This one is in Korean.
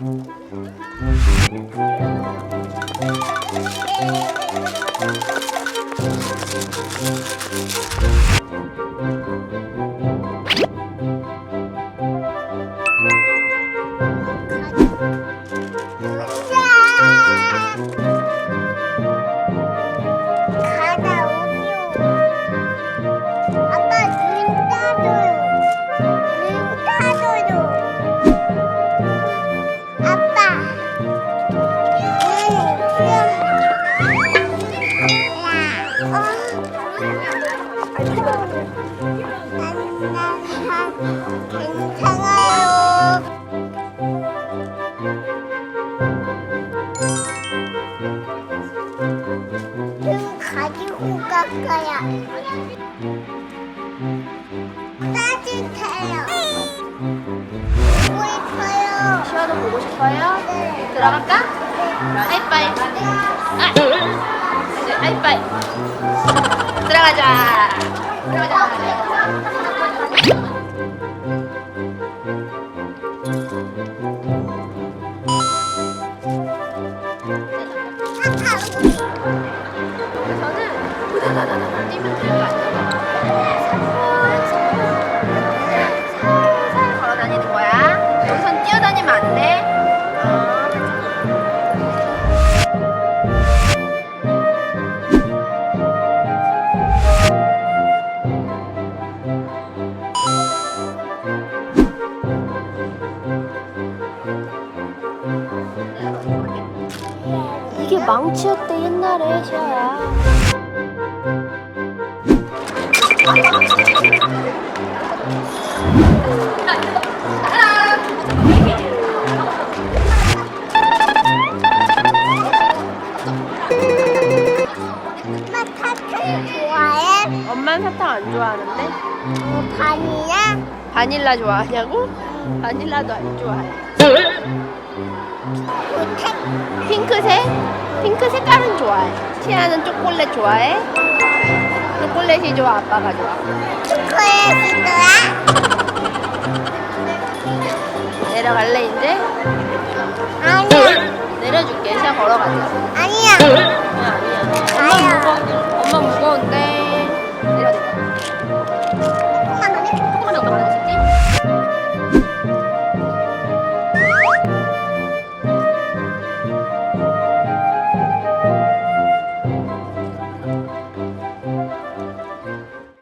Música 괜찮아요. 등 가지고 갈 거야. 따뜻해요. 보고 싶어요. 들어갈까? 하이파이. 아, 이제 하이파이. 들어가자. 저는 뛰면 될거 아니 망치였대 옛날에 시아야. 엄마 타투 좋아해? 엄마는 사탕 안 좋아하는데? 어, 반이야? 바닐라 좋아하냐고? 바닐라도 안 좋아해. 핑크색? 핑크 색깔은 좋아해. 시아는 초콜릿 좋아해? 초콜릿이 좋아, 아빠가 좋아. 초콜릿이더라? 내려갈래 이제? 아니야. 내려줄게. 시아 걸어가자. 아니